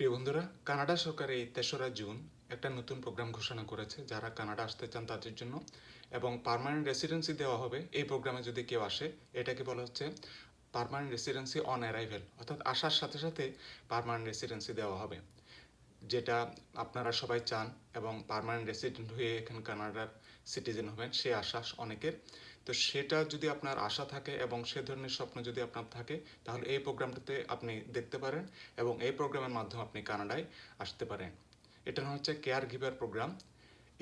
প্রিয় বন্ধুরা, কানাডা সরকার এই তেসরা জুন একটা নতুন প্রোগ্রাম ঘোষণা করেছে যারা কানাডা আসতে চান তাদের জন্য এবং পারমানেন্ট রেসিডেন্সি দেওয়া হবে এই প্রোগ্রামে যদি কেউ আসে, এটাকে বলা হচ্ছে পারমানেন্ট রেসিডেন্সি অন অ্যারাইভেল অর্থাৎ আসার সাথে সাথে পারমানেন্ট রেসিডেন্সি দেওয়া হবে। যেটা আপনারা সবাই চান এবং পার্মানেন্ট রেসিডেন্ট হয়ে এখানে কানাডার সিটিজেন হবেন, সে আশা অনেকের। তো সেটা যদি আপনার আশা থাকে এবং সে ধরনের স্বপ্ন যদি আপনার থাকে, তাহলে এই প্রোগ্রামটাতে আপনি দেখতে পারেন এবং এই প্রোগ্রামের মাধ্যমে আপনি কানাডায় আসতে পারেন। এটা হচ্ছে কেয়ার গিভার প্রোগ্রাম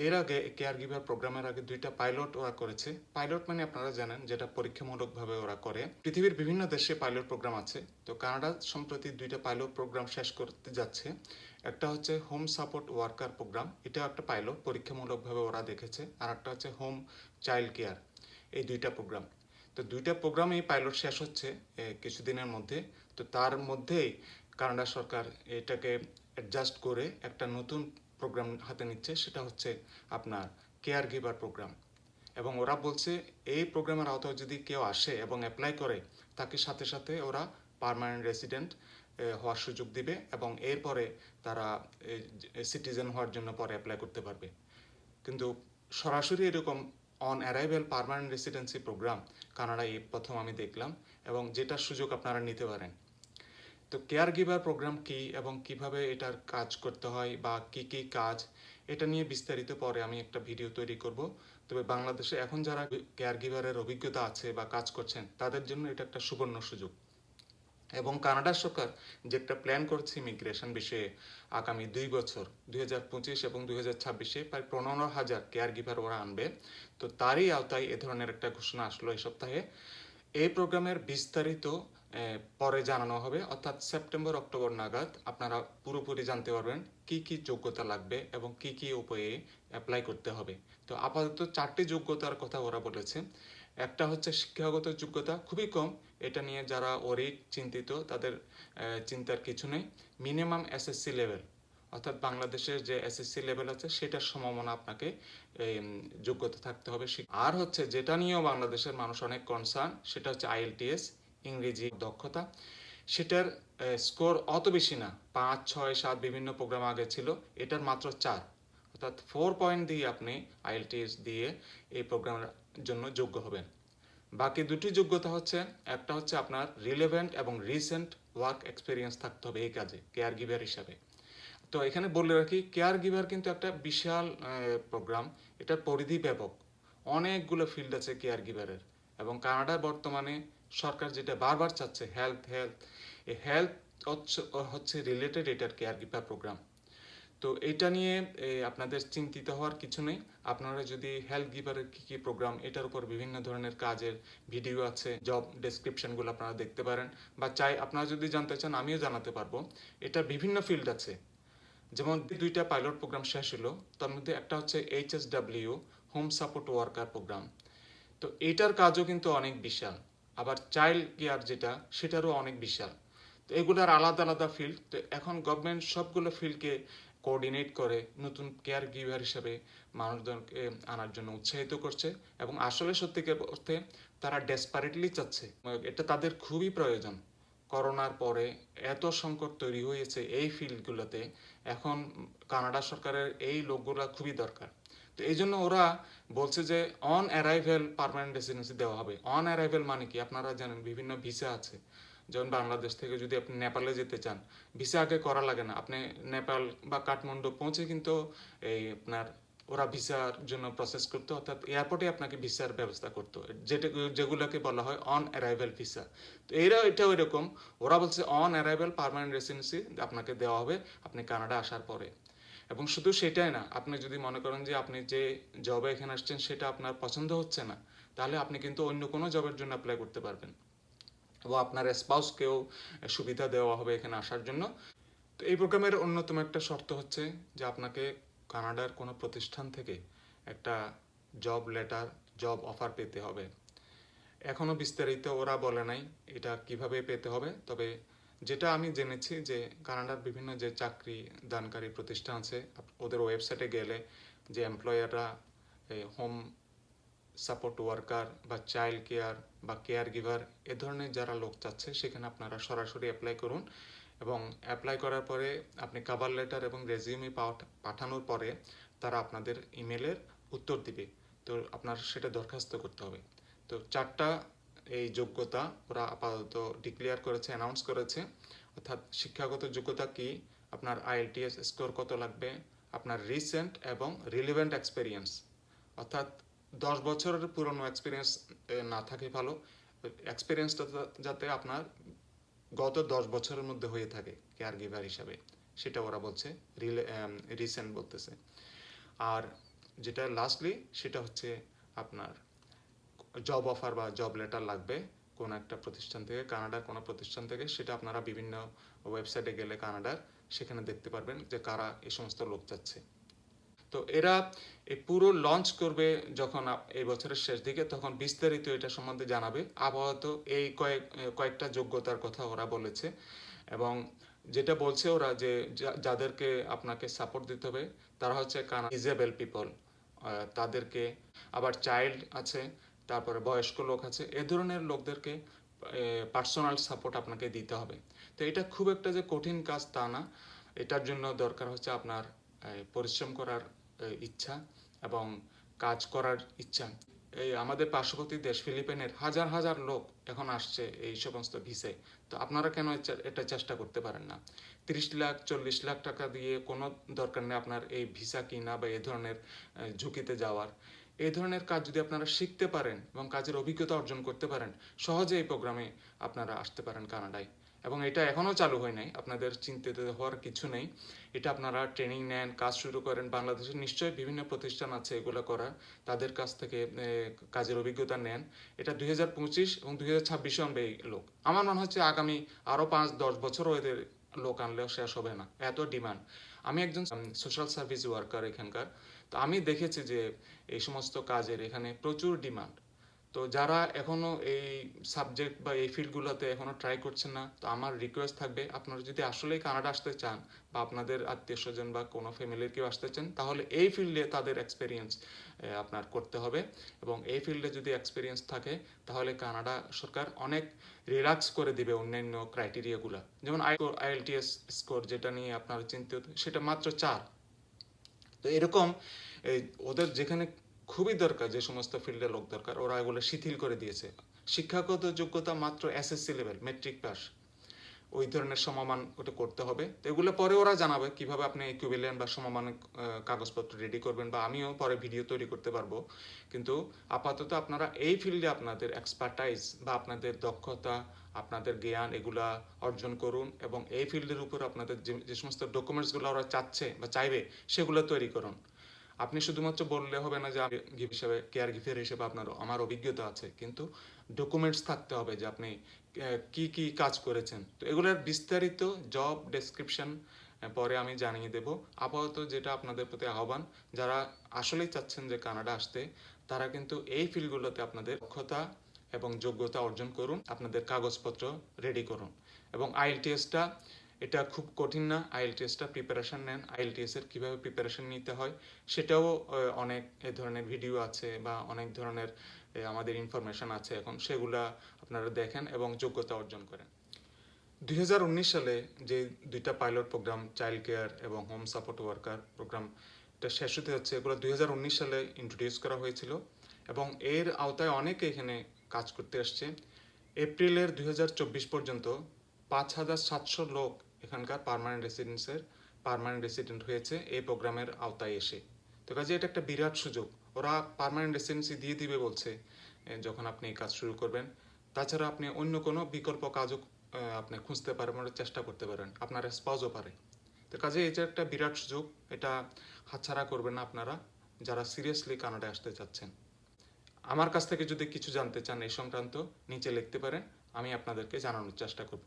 এর আগে কেয়ার গিভার প্রোগ্রামের আগে দুইটা পাইলট ওরা করেছে। পাইলট মানে আপনারা জানেন যেটা পরীক্ষামূলকভাবে ওরা করে। পৃথিবীর বিভিন্ন দেশে পাইলট প্রোগ্রাম আছে। তো কানাডা সম্প্রতি দুইটা পাইলট প্রোগ্রাম শেষ করতে যাচ্ছে। একটা হচ্ছে হোম সাপোর্ট ওয়ার্কার প্রোগ্রাম। এটা একটা পাইলট, পরীক্ষামূলকভাবে ওরা দেখেছে। আর একটা হচ্ছে হোম চাইল্ড কেয়ার, এই দুইটা প্রোগ্রাম। তো দুইটা প্রোগ্রামেই পাইলট শেষ হচ্ছে কিছুদিনের মধ্যে। তো তার মধ্যেই কানাডা সরকার এটাকে অ্যাডজাস্ট করে একটা নতুন প্রোগ্রাম হাতে নিচ্ছে, সেটা হচ্ছে আপনার কেয়ার গিভার প্রোগ্রাম এবং ওরা বলছে, এই প্রোগ্রামের আওতায় যদি কেউ আসে এবং অ্যাপ্লাই করে, তাকে সাথে সাথে ওরা পারমানেন্ট রেসিডেন্ট হওয়ার সুযোগ দিবে এবং এরপরে তারা সিটিজেন হওয়ার জন্য পরে অ্যাপ্লাই করতে পারবে। কিন্তু সরাসরি এরকম on arrival permanent residency program কানাডায় প্রথম আমি দেখলাম এবং যেটার সুযোগ আপনারা নিতে পারেন। তো কেয়ার গিভার প্রোগ্রাম কি এবং কীভাবে এটার কাজ করতে হয় বা কি কি কাজ, এটা নিয়ে বিস্তারিত পরে আমি একটা ভিডিও তৈরি করব। তবে বাংলাদেশে এখন যারা কেয়ার গিভারের অভিজ্ঞতা আছে বা কাজ করছেন, তাদের জন্য এটা একটা সুবর্ণ সুযোগ। এবং কানাডা সরকার যে একটা প্ল্যান করছে ইমিগ্রেশন বিষয়ে আগামী দুই বছর, দুই হাজার পঁচিশ এবং দুই ছাব্বিশে প্রায় পনেরো হাজার কেয়ার গিভার ওরা আনবে। তো তারই আওতায় এ ধরনের একটা ঘোষণা আসলো এই সপ্তাহে। এই প্রোগ্রামের বিস্তারিত পরে জানানো হবে। অর্থাৎ সেপ্টেম্বর, অক্টোবর নাগাদ আপনারা পুরোপুরি জানতে পারবেন কি কি যোগ্যতা লাগবে এবং কি কি উপায়ে অ্যাপ্লাই করতে হবে। তো আপাতত চারটি যোগ্যতার কথা ওরা বলেছে। একটা হচ্ছে শিক্ষাগত যোগ্যতা, খুবই কম। এটা নিয়ে যারা ওরিট চিন্তিত, তাদের চিন্তার কিছু নেই। মিনিমাম এসএসসি লেভেল অর্থাৎ বাংলাদেশের যে এসএসসি লেভেল আছে, সেটার সমমনা আপনাকে যোগ্যতা থাকতে হবে। আর হচ্ছে যেটা নিয়েও বাংলাদেশের মানুষ অনেক কনসার্ন সেটা হচ্ছে আইএলটিএস ইংরেজি দক্ষতা, সেটার স্কোর অত বেশি না, পাঁচ, ছয়, সাত বিভিন্ন প্রোগ্রাম আগে ছিল, এটার মাত্র চার। অর্থাৎ ফোর পয়েন্ট দিয়ে আপনি আইএলটিএস দিয়ে এই প্রোগ্রামের জন্য যোগ্য হবেন। বাকি দুটি যোগ্যতা হচ্ছে, একটা হচ্ছে আপনার রিলেভেন্ট এবং রিসেন্ট ওয়ার্ক এক্সপিরিয়েন্স থাকতে হবে এই কাজে কেয়ার গিভার হিসাবে। তো এখানে বলে রাখি কেয়ার গিভার কিন্তু একটা বিশাল প্রোগ্রাম এটার পরিধি ব্যাপক। অনেকগুলো ফিল্ড আছে কেয়ার গিভারের এবং কানাডায় বর্তমানে সরকার যেটা বারবার চাচ্ছে হেলথ হেলথ এই হেলথ হচ্ছে রিলেটেড এটার কেয়ার গিভার প্রোগ্রাম তো এটা নিয়ে আপনাদের চিন্তিত হওয়ার কিছু নেই। আপনারা যদি হেলথ গিভারের কী কী প্রোগ্রাম এটার উপর বিভিন্ন ধরনের কাজের ভিডিও আছে জব ডেসক্রিপশনগুলো আপনারা দেখতে পারেন। বা চাই, আপনারা যদি জানতে চান, আমিও জানাতে পারব। এটা বিভিন্ন ফিল্ড আছে। যেমন দুইটা পাইলট প্রোগ্রাম শেষ হলো, তার মধ্যে একটা হচ্ছে HSW home support worker program তো এটার কাজও কিন্তু অনেক বিশাল। আবার চাইল্ড কেয়ার যেটা, সেটারও অনেক বিশাল। তো এগুলার আলাদা আলাদা ফিল্ড তো এখন গভর্নমেন্ট সবগুলো ফিল্ডকে কোঅর্ডিনেট করে নতুন কেয়ার গিভার হিসাবে মানুষজনকে আনার জন্য উৎসাহিত করছে এবং আসলে সত্যিকার অর্থে তারা ডেসপারেটলি চাচ্ছে। এটা তাদের খুবই প্রয়োজন। করোনার পরে এত সংকট তৈরি হয়েছে এই ফিল্ডগুলোতে এখন কানাডা সরকারের এই লোকগুলো খুবই দরকার। তো এই জন্য ওরা বলছে যে অন অ্যারাইভেল পারমানেন্ট রেসিডেন্সি দেওয়া হবে। অন অ্যারাইভেল মানে কি? আপনারা জানেন, বিভিন্ন ভিসা আছে। যেমন বাংলাদেশ থেকে যদি আপনি নেপালে যেতে চান ভিসা আগে করা লাগে না। আপনি নেপাল বা কাঠমান্ডু পৌঁছে কিন্তু এই আপনার ওরা ভিসার জন্য প্রসেস করতো, অর্থাৎ এয়ারপোর্টে আপনাকে ভিসার ব্যবস্থা করতো। যেটা, যেগুলোকে বলা হয় অন অ্যারাইভেল ভিসা তো এরা এটাও এরকম ওরা বলছে অন অ্যারাইভেল পারমানেন্ট রেসিডেন্সি আপনাকে দেওয়া হবে। আপনি কানাডা আসার পরে। এবং শুধু সেটাই না, আপনি যদি মনে করেন যে আপনি যে জবে এখানে আসছেন সেটা আপনার পছন্দ হচ্ছে না, তাহলে আপনি কিন্তু অন্য কোনো জবের জন্য অ্যাপ্লাই করতে পারবেন। ও আপনার স্পাউসকেও সুবিধা দেওয়া হবে এখানে আসার জন্য। তো এই প্রোগ্রামের অন্যতম একটা শর্ত হচ্ছে যে আপনাকে কানাডার কোনো প্রতিষ্ঠান থেকে একটা জব লেটার জব অফার পেতে হবে। এখনও বিস্তারিত ওরা বলে নাই এটা কীভাবে পেতে হবে, তবে যেটা আমি জেনেছি যে কানাডার বিভিন্ন যে চাকরি দানকারী প্রতিষ্ঠান আছে ওদের ওয়েবসাইটে গেলে যে এমপ্লয়াররা হোম সাপোর্ট ওয়ার্কার বা চাইল্ড কেয়ার বা কেয়ার গিভার এ ধরনের যারা লোক চাচ্ছে সেখানে আপনারা সরাসরি অ্যাপ্লাই করুন। এবং অ্যাপ্লাই করার পরে আপনি কাভার লেটার এবং রেজিউমি পাঠানোর পরে তারা আপনাদের ইমেলের উত্তর দিবে। তো আপনার সেটা দরখাস্ত করতে হবে। তো চারটা এই যোগ্যতা ওরা আপাতত ডিক্লেয়ার করেছে অ্যানাউন্স করেছে। অর্থাৎ শিক্ষাগত যোগ্যতা কি? আপনার আইএলটিএস স্কোর কত লাগবে? আপনার রিসেন্ট এবং রিলিভেন্ট এক্সপিরিয়েন্স অর্থাৎ দশ বছরের পুরনো এক্সপিরিয়েন্স না থাকে ভালো। এক্সপিরিয়েন্সটা যাতে আপনার গত দশ বছরের মধ্যে হয়ে থাকে কেয়ার গিভার হিসাবে। সেটা ওরা বলছে রিসেন্ট বলতেছে। আর যেটা লাস্টলি সেটা হচ্ছে আপনার জব অফার বা জব লেটার লাগবে কোনো একটা প্রতিষ্ঠান থেকে, কানাডার কোনো প্রতিষ্ঠান থেকে, সেটা আপনারা বিভিন্ন ওয়েবসাইটে গেলে কানাডার সেখানে দেখতে পারবেন যে কারা এই সমস্ত লোক যাচ্ছে। তো এরা এই পুরো লঞ্চ করবে যখন এই বছরের শেষ দিকে, তখন বিস্তারিত এটা সম্বন্ধে জানাবে। আপাতত এই কয়েক, কয়েকটা যোগ্যতার কথা ওরা বলেছে এবং যেটা বলছে ওরা যে যাদেরকে আপনাকে সাপোর্ট দিতে হবে, তারা হচ্ছে কানা ডিজেবল পিপল তাদেরকে আবার চাইল্ড আছে তারপরে বয়স্ক লোক আছে, এ ধরনের লোকদেরকে পার্সোনাল সাপোর্ট আপনাকে দিতে হবে। তো এটা খুব একটা যে কঠিন কাজ তা না। এটার জন্য দরকার হচ্ছে আপনার পরিশ্রম করার ইচ্ছা এবং কাজ করার ইচ্ছা। এই আমাদের পার্শ্ববর্তী দেশ ফিলিপাইনের হাজার হাজার লোক এখন আসছে এই সমস্ত ভিসে। তো আপনারা কেন এটা- চেষ্টা করতে পারেন না? তিরিশ লাখ, চল্লিশ লাখ টাকা দিয়ে কোনো দরকার নেই আপনার এই ভিসা কিনা বা এ ধরনের ঝুঁকিতে যাওয়ার। এই ধরনের কাজ যদি আপনারা শিখতে পারেন এবং কাজের অভিজ্ঞতা অর্জন করতে পারেন, সহজে এই প্রোগ্রামে আপনারা আসতে পারেন কানাডায়। এবং এটা এখনও চালু হয় নাই, আপনাদের চিন্তিত হওয়ার কিছু নেই। এটা আপনারা ট্রেনিং নেন, কাজ শুরু করেন, বাংলাদেশে নিশ্চয়ই বিভিন্ন প্রতিষ্ঠান আছে এগুলো করার, তাদের কাছ থেকে কাজের অভিজ্ঞতা নেন। এটা দুই হাজার পঁচিশ এবং দুই হাজার ছাব্বিশে আনবে এই লোক। আমার মনে হচ্ছে আগামী আরও পাঁচ, দশ বছরও এদের লোক আনলেও শেষ হবে না, এত ডিমান্ড। আমি একজন সোশ্যাল সার্ভিস ওয়ার্কার এখানকার। তো আমি দেখেছি যে এই সমস্ত কাজের এখানে প্রচুর ডিমান্ড। তো যারা এখনও এই সাবজেক্ট বা এই ফিল্ডগুলোতে এখনও ট্রাই করছেন না, তো আমার রিকোয়েস্ট থাকবে আপনারা যদি আসলেই কানাডা আসতে চান বা আপনাদের আত্মীয় স্বজন বা কোনো ফ্যামিলির কেউ আসতে চান, তাহলে এই ফিল্ডে তাদের এক্সপিরিয়েন্স আপনার করতে হবে। এবং এই ফিল্ডে যদি এক্সপিরিয়েন্স থাকে, তাহলে কানাডা সরকার অনেক রিল্যাক্স করে দিবে অন্যান্য ক্রাইটেরিয়াগুলো যেমন আইএলটিএস স্কোর যেটা নিয়ে আপনারা চিন্তিত, সেটা মাত্র চার। তো এরকম ওদের যেখানে খুবই দরকার, যে সমস্ত ফিল্ডে লোক দরকার, ওরা এগুলো শিথিল করে দিয়েছে। শিক্ষাগত যোগ্যতা মাত্র এসএসসি লেভেল মেট্রিক পাস ওই ধরনের সমমান ওটা করতে হবে। তো এগুলো পরে ওরা জানাবে কীভাবে আপনি ইকুইভ্যালেন্ট বা সমমান কাগজপত্র রেডি করবেন বা আমিও পরে ভিডিও তৈরি করতে পারব। কিন্তু আপাতত আপনারা এই ফিল্ডে আপনাদের এক্সপার্টাইজ বা আপনাদের দক্ষতা, আপনাদের জ্ঞান এগুলা অর্জন করুন এবং এই ফিল্ডের উপর আপনাদের যে সমস্ত ডকুমেন্টসগুলো ওরা চাচ্ছে বা চাইবে, সেগুলো তৈরি করুন। আপনি শুধুমাত্র বললে হবে না যে গিফট হিসেবে কেয়ার গিফের হিসেবে আপনার, আমার অভিজ্ঞতা আছে, কিন্তু ডকুমেন্টস থাকতে হবে যে আপনি কি কি কাজ করেছেন। তো এগুলোর বিস্তারিত জব ডেসক্রিপশন পরে আমি জানিয়ে দেব। আপাতত যেটা আপনাদের প্রতি আহ্বান, যারা আসলেই চাচ্ছেন যে কানাডা আসতে, তারা কিন্তু এই ফিল্ডগুলোতে আপনাদের দক্ষতা এবং যোগ্যতা অর্জন করুন, আপনাদের কাগজপত্র রেডি করুন। এবং আইএলটিএসটা এটা খুব কঠিন না আইএলটিএসটা প্রিপারেশন নেন। আইএলটিএস এর কীভাবে প্রিপারেশন নিতে হয়, সেটাও অনেক এ ধরনের ভিডিও আছে বা অনেক ধরনের আমাদের ইনফরমেশন আছে এখন, সেগুলা আপনারা দেখেন এবং যোগ্যতা অর্জন করেন। দুই হাজার উনিশ সালে যে দুইটা পাইলট প্রোগ্রাম চাইল্ড কেয়ার এবং হোম সাপোর্ট ওয়ার্কার প্রোগ্রামটা শেষ হতে হচ্ছে এগুলো দুই হাজার উনিশ সালে ইন্ট্রোডিউস করা হয়েছিল এবং এর আওতায় অনেকে এখানে কাজ করতে আসছে। এপ্রিলের দু হাজার চব্বিশ পর্যন্ত পাঁচ হাজার সাতশো লোক এখানকার পারমানেন্ট রেসিডেন্সের পারমানেন্ট রেসিডেন্ট হয়েছে এই প্রোগ্রামের আওতায় এসে। তো কাজে এটা একটা বিরাট সুযোগ। ওরা পারমানেন্ট রেসিডেন্সি দিয়ে দিবে বলছে যখন আপনি এই কাজ শুরু করবেন। তাছাড়া আপনি অন্য কোনো বিকল্প কাজও আপনি খুঁজতে পারেন মানে চেষ্টা করতে পারেন। আপনার স্পাউজও পারে। তো কাজে এটা একটা বিরাট সুযোগ। এটা হাতছাড়া করবেন না আপনারা, যারা সিরিয়াসলি কানাডায় আসতে চাচ্ছেন। আমার কাছ থেকে যদি কিছু জানতে চান এই সংক্রান্ত, নিচে লিখতে পারেন। আমি আপনাদেরকে জানানোর চেষ্টা করব।